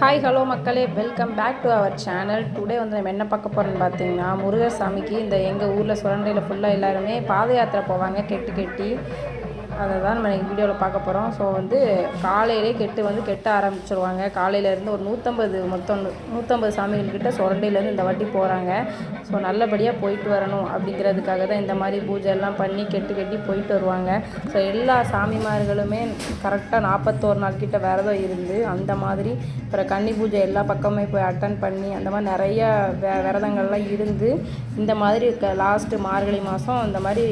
Hi hello மக்களே. Welcome back to our channel today வந்து நம்ம என்ன பார்க்க போகிறோம்னு பார்த்தீங்கன்னா முருகர் சாமிக்கு இந்த எங்கள் ஊரில் சுரண்டையில் ஃபுல்லாக எல்லாருமே பாத யாத்திரை போவாங்க கெட்டு கெட்டி. அதை தான் நம்ம வீடியோவில் பார்க்க போகிறோம் ஸோ வந்து காலையிலே கெட்டு வந்து கெட்ட ஆரம்பிச்சிருவாங்க. காலையிலேருந்து ஒரு நூற்றம்பது மொத்தம் நூற்றம்பது சாமிகள்கிட்ட சுரண்டையிலேருந்து இந்த வாட்டி போகிறாங்க ஸோ நல்லபடியாக போயிட்டு வரணும் அப்படிங்கிறதுக்காக தான் இந்த மாதிரி பூஜை எல்லாம் பண்ணி கெட்டு கெட்டி போயிட்டு வருவாங்க. ஸோ எல்லா சாமிமார்களுமே கரெக்டாக நாற்பத்தோரு நாள் கிட்ட விரதம் இருந்து அந்த மாதிரி அப்புறம் கன்னி பூஜை எல்லா பக்கமே போய் அட்டன் பண்ணி அந்த மாதிரி நிறைய விரதங்கள்லாம் இருந்து இந்த மாதிரி லாஸ்ட்டு மார்கழி மாதம் இந்த மாதிரி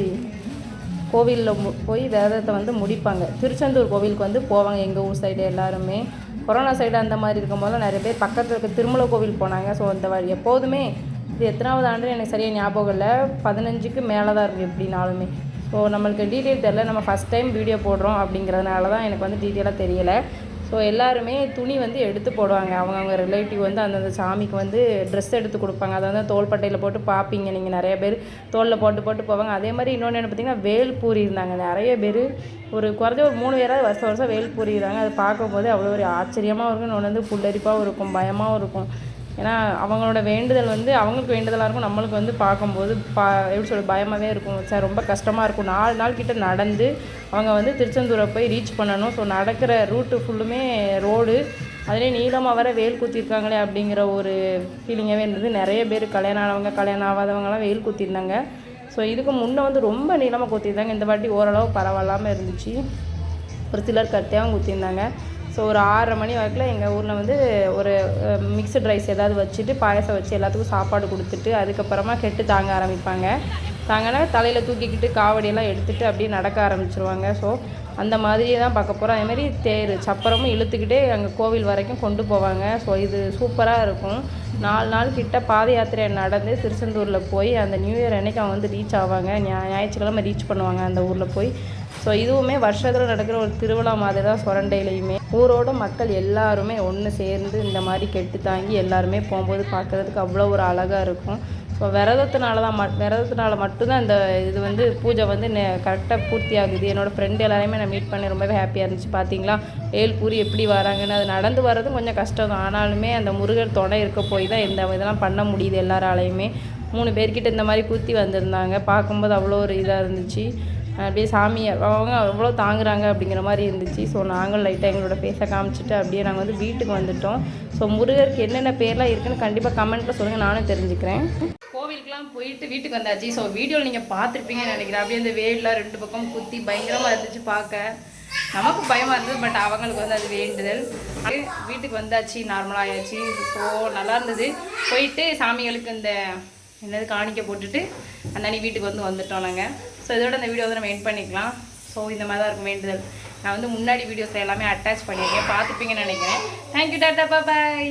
கோவிலில் போய் விரதத்தை வந்து முடிப்பாங்க. திருச்செந்தூர் கோவிலுக்கு வந்து போவாங்க எங்கள் ஊர் சைடு எல்லாருமே. கொரோனா சைடு அந்த மாதிரி இருக்கும்போது நிறைய பேர் பக்கத்தில் இருக்க திருமலை கோவில் போனாங்க. ஸோ அந்த வழி எப்போதுமே இது எத்தனாவது ஆண்டு எனக்கு சரியாக ஞாபகம் இல்லை. பதினஞ்சுக்கு மேலே தான் இருக்கும் எப்படினாலுமே. ஸோ நம்மளுக்கு டீட்டெயில் தெரில நம்ம ஃபஸ்ட் டைம் வீடியோ போடுறோம் அப்படிங்கிறதுனால தான் எனக்கு வந்து டீட்டெயிலாக தெரியலை. ஸோ எல்லாருமே துணி வந்து எடுத்து போடுவாங்க. அவங்கவுங்க ரிலேட்டிவ் வந்து அந்தந்த சாமிக்கு வந்து ட்ரெஸ் எடுத்து கொடுப்பாங்க. அதை வந்து தோள்பட்டையில் போட்டு பார்ப்பீங்க நீங்கள் நிறைய பேர். தோளில் போட்டு போட்டு போவாங்க. அதே மாதிரி இன்னொன்று என்ன பார்த்தீங்கன்னா வேல்பூரி இருந்தாங்க நிறைய பேர் ஒரு குறைஞ்ச ஒரு மூணு பேராவது வருஷம் வருஷம் வேல்பூரி இருந்தாங்க அதை பார்க்கும்போது அவ்வளோ ஒரு ஆச்சரியமாகவும் இருக்கும். இன்னொன்று வந்து புல்லரிப்பாகவும் இருக்கும். பயமாகவும் இருக்கும். ஏன்னா அவங்களோட வேண்டுதல் வந்து அவங்களுக்கு வேண்டுதலாக இருக்கும் நம்மளுக்கு வந்து பார்க்கும்போது பா எப்படி சொல்ல பயமாகவே இருக்கும். சார் ரொம்ப கஷ்டமாக இருக்கும். நாலு நாள் கிட்ட நடந்து அவங்க வந்து திருச்செந்தூரை போய் ரீச் பண்ணணும். ஸோ நடக்கிற ரூட்டு ஃபுல்லுமே ரோடு அதிலே நீளமாக வர வெயில் குத்திருக்காங்களே அப்படிங்கிற ஒரு ஃபீலிங்காகவே இருந்தது. நிறைய பேர் கல்யாணம் ஆனவங்க கல்யாணம் ஆகாதவங்கலாம் வெயில் குத்திருந்தாங்க. ஸோ இதுக்கு முன்னே வந்து ரொம்ப நீளமாக குத்திருந்தாங்க. இந்த வாட்டி ஓரளவு பரவாயில்லாமல் இருந்துச்சு. ஒரு சிலர் கட்டையாகவும் குத்திருந்தாங்க. ஸோ ஒரு ஆறரை மணி வரைக்கும் எங்கள் ஊரில் வந்து ஒரு மிக்சட் ரைஸ் ஏதாவது வச்சுட்டு பாயசம் வச்சு எல்லாத்துக்கும் சாப்பாடு கொடுத்துட்டு அதுக்கப்புறமா கெட்டு தாங்க ஆரம்பிப்பாங்க. தாங்கன்னா தலையில் தூக்கிக்கிட்டு காவடியெல்லாம் எடுத்துகிட்டு அப்படியே நடக்க ஆரம்பிச்சிருவாங்க. ஸோ அந்த மாதிரியே தான் பார்க்க போகிறோம் அதேமாதிரி தேர் சப்பரமும் இழுத்துக்கிட்டே அங்கே கோவில் வரைக்கும் கொண்டு போவாங்க. ஸோ இது சூப்பராக இருக்கும். நாலு நாள் கிட்ட பாத யாத்திரை நடந்து திருச்செந்தூரில் போய் அந்த நியூ இயர் அன்னைக்கு அவங்க வந்து ரீச் ஆவாங்க. ஞாயிற்றுக்கிழமை ரீச் பண்ணுவாங்க அந்த ஊரில் போய். ஸோ இதுவுமே வருஷத்தில் நடக்கிற ஒரு திருவிழா மாதிரி தான் சுரண்டையிலையுமே. ஊரோட மக்கள் எல்லாருமே ஒன்று சேர்ந்து இந்த மாதிரி கெட்டு தாங்கி எல்லாருமே போகும்போது பார்க்குறதுக்கு அவ்வளோ ஒரு அழகாக இருக்கும். ஸோ விரதத்தினால தான் மட் விரதத்தினால மட்டும்தான் இந்த இது வந்து பூஜை வந்து கரெக்டாக பூர்த்தி ஆகுது என்னோடய ஃப்ரெண்டு எல்லாரையுமே நான் மீட் பண்ணி ரொம்பவே ஹாப்பியாக இருந்துச்சு. பார்த்தீங்களா ஏல்பூரி எப்படி வராங்கன்னு அது நடந்து வர்றதும் கொஞ்சம் கஷ்டம் தான். ஆனாலுமே அந்த முருகர் துணை இருக்க போய் தான் இந்த இதெல்லாம் பண்ண முடியுது எல்லாராலையுமே. மூணு பேர்கிட்ட இந்த மாதிரி பூர்த்தி வந்திருந்தாங்க. பார்க்கும்போது அவ்வளோ ஒரு இதாக இருந்துச்சு. அப்படியே சாமியை அவங்க எவ்வளோ தாங்குறாங்க அப்படிங்கிற மாதிரி இருந்துச்சு. ஸோ நாங்களும் லைட்டாக எங்களோட ஃபேஸை காமிச்சிட்டு அப்படியே நாங்கள் வந்து வீட்டுக்கு வந்துட்டோம். ஸோ முருகருக்கு என்னென்ன பேர்லாம் இருக்குன்னு கண்டிப்பாக கமெண்ட்டில் சொல்லுங்கள் நானும் தெரிஞ்சுக்கிறேன். கோவிலுக்குலாம் போயிட்டு வீட்டுக்கு வந்தாச்சு. ஸோ வீடியோவில் நீங்கள் பார்த்துருப்பீங்கன்னு நினைக்கிறேன். அப்படியே அந்த வேடெலாம் ரெண்டு பக்கம் குத்தி பயங்கரமாக இருந்துச்சு பார்க்க. நமக்கு பயமாக இருந்தது பட் அவங்களுக்கு வந்து அது வேண்டுதல். வீட்டுக்கு வந்தாச்சு நார்மலாக ஆயாச்சு. ஸோ நல்லா இருந்தது. போயிட்டு சாமிகளுக்கு இந்த என்னது காணிக்க போட்டுட்டு அந்தாண்டி வீட்டுக்கு வந்து வந்துட்டோம் நாங்கள் ஸோ இதோட அந்த வீடியோ வந்து நம்ம என் பண்ணிக்கலாம். ஸோ இந்த மாதிரி தான் இருக்கும் வேண்டுதல். நான் வந்து முன்னாடி வீடியோஸ் எல்லாமே அட்டாச் பண்ணியிருக்கேன். பார்த்துப்பீங்கன்னு நினைக்கிறேன். தேங்க்யூ டாட்டா பாய்